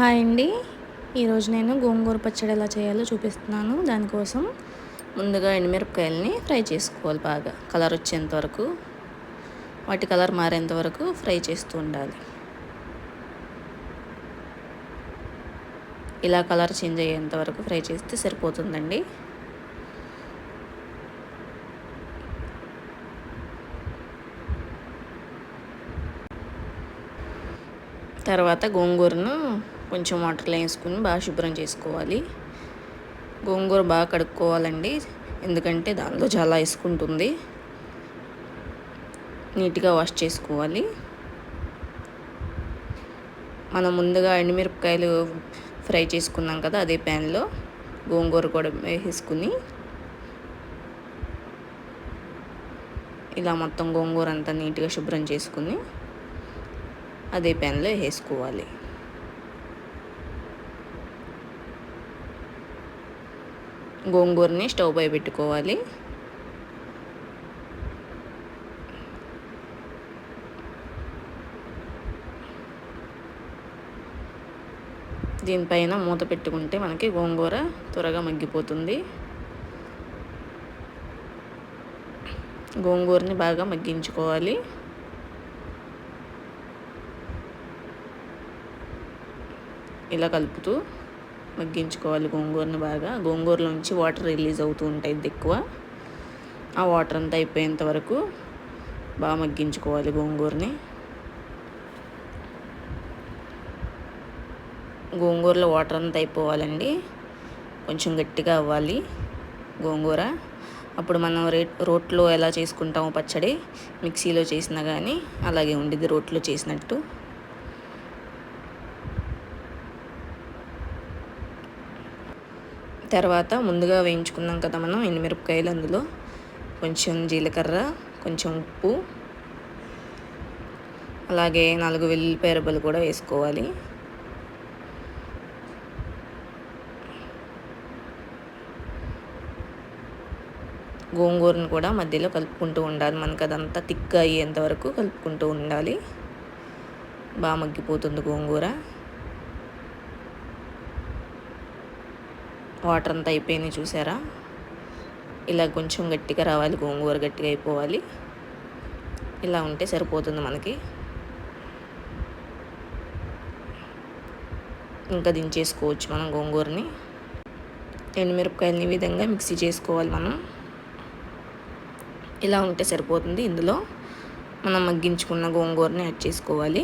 Hi అండి. ఈరోజు నేను గోంగూర పచ్చడి ఎలా చేయాలో చూపిస్తున్నాను. దానికోసం ముందుగా ఎండుమిరపకాయలని ఫ్రై చేసుకోవాలి బాగా. కలర్ వచ్చేంత వరకు వాటి కలర్ మారేంత వరకు ఫ్రై చేస్తూ ఉండాలి. ఇలా కలర్ చేంజ్ అయ్యేంత వరకు ఫ్రై చేస్తే సరిపోతుందండి. తర్వాత గోంగూరను కొంచెం వాటర్లో వేసుకుని బాగా శుభ్రం చేసుకోవాలి. గోంగూర బాగా కడుక్కోవాలండి. ఎందుకంటే దానిలో చాలా వేసుకుంటుంది నీట్గా వాష్ చేసుకోవాలి. మనం ముందుగా ఎండుమిరపకాయలు ఫ్రై చేసుకున్నాం కదా అదే ప్యాన్లో గోంగూర కూడా వేసుకుని ఇలా మొత్తం గోంగూర అంతా నీట్గా శుభ్రం చేసుకుని అదే ప్యాన్లో వేసుకోవాలి. గోంగూరని స్టవ్ పై పెట్టుకోవాలి. దీనిపైన మూత పెట్టుకుంటే మనకి గోంగూర త్వరగా మగ్గిపోతుంది. గోంగూరని బాగా మగ్గించుకోవాలి. ఇలా కలుపుతూ మగ్గించుకోవాలి గోంగూరని బాగా. గోంగూరలోంచి వాటర్ రిలీజ్ అవుతూ ఉంటాయి ఎక్కువ. ఆ వాటర్ అంతా అయిపోయేంత వరకు బాగా మగ్గించుకోవాలి గోంగూరని. గోంగూరలో వాటర్ అంతా అయిపోవాలండి. కొంచెం గట్టిగా అవ్వాలి గోంగూర. అప్పుడు మనం రే రోట్లో ఎలా చేసుకుంటామో పచ్చడి మిక్సీలో చేసినా కానీ అలాగే ఉండిద్ది రోట్లో చేసినట్టు. తర్వాత ముందుగా వేయించుకున్నాం కదా మనం ఎండుమిరపకాయలు అందులో. కొంచెం జీలకర్ర కొంచెం ఉప్పు. అలాగే నాలుగు వెల్లుల్లిపాయ రబ్బలు కూడా వేసుకోవాలి. గోంగూరను కూడా మధ్యలో కలుపుకుంటూ ఉండాలి. మనకు అదంతా థిక్గా అయ్యేంత వరకు కలుపుకుంటూ ఉండాలి. బాగా మగ్గిపోతుంది గోంగూర. వాటర్ అంతా అయిపోయింది చూసారా? ఇలా కొంచెం గట్టిగా రావాలి గోంగూర గట్టిగా అయిపోవాలి. ఇలా ఉంటే సరిపోతుంది మనకి. ఇంకా దించేసుకోవచ్చు మనం గోంగూరని. ఎండుమిరపకాయలని ఈ విధంగా మిక్సీ చేసుకోవాలి మనం. ఇలా ఉంటే సరిపోతుంది. ఇందులో మనం మగ్గించుకున్న గోంగూరని యాడ్ చేసుకోవాలి.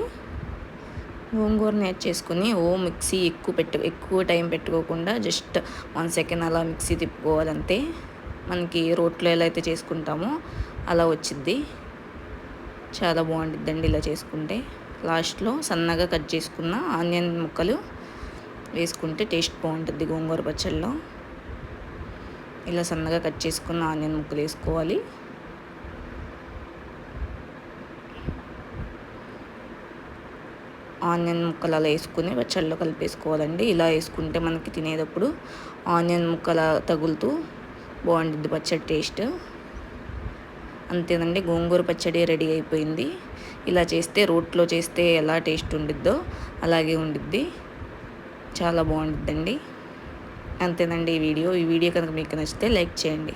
గోంగూరని యాడ్ చేసుకుని ఓ మిక్సీ ఎక్కువ పెట్టు ఎక్కువ టైం పెట్టుకోకుండా జస్ట్ వన్ సెకండ్ అలా మిక్సీ తిప్పుకోవాలంతే మనకి రోట్లో ఎలా అయితే చేసుకుంటామో అలా వచ్చిద్ది. చాలా బాగుంటుందండి ఇలా చేసుకుంటే. లాస్ట్లో సన్నగా కట్ చేసుకున్న ఆనియన్ ముక్కలు వేసుకుంటే టేస్ట్ బాగుంటుంది గోంగూర పచ్చళ్ళలో ఇలా సన్నగా కట్ చేసుకున్న ఆనియన్ ముక్కలు వేసుకోవాలి. ఆనియన్ ముక్కలు అలా వేసుకుని వెచ్చల్లో కలిపేసుకోవాలండి. ఇలా వేసుకుంటే మనకి తినేటప్పుడు ఆనియన్ ముక్కల తగులుతూ బాగుంటుంది పచ్చడి టేస్ట్. అంతేనండి గోంగూర పచ్చడి రెడీ అయిపోయింది. ఇలా చేస్తే రోట్లో చేస్తే ఎలా టేస్ట్ ఉండిద్దో అలాగే ఉండిద్ది. చాలా బాగుంటుందండి అంతేనండి ఈ వీడియో. ఈ వీడియో కనుక మీకు నచ్చితే లైక్ చేయండి.